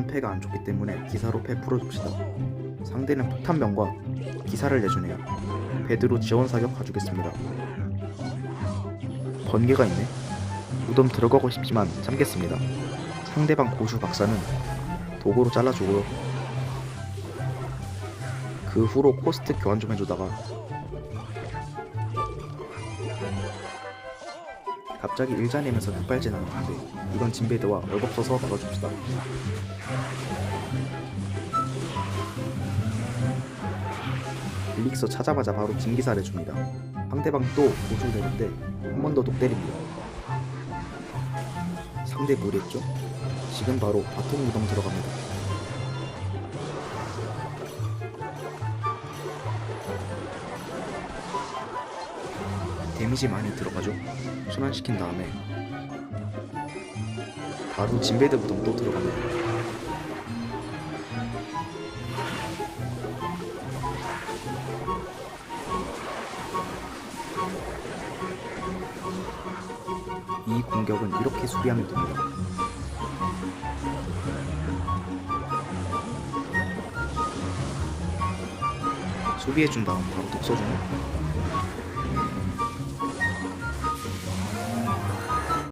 전패가 안 좋기 때문에 기사로 패 풀어 줍시다. 상대는 폭탄병과 기사를 내주네요. 베드로 지원 사격 가주겠습니다. 번개가 있네. 무덤 들어가고 싶지만 참겠습니다. 상대방 고수 박사는 도구로 잘라주고요. 그 후로 코스트 교환 좀 해주다가 갑자기 일자 내면서 급발진하는 건데 이건 진베드와 얼벅서서 걸어줍시다. 일릭서 찾아마자 바로 진기사를 줍니다. 상대방 또 고수 되는데 한 번 더 독 때립니다. 상대 무리했죠? 지금 바로 바통 무덤 들어갑니다. 데미지 많이 들어가죠? 순환시킨 다음에 바로 진베드 무덤 또 들어갑니다. 이 공격은 이렇게 수비하면 됩니다. 수비해준 다음 바로 독 써주네.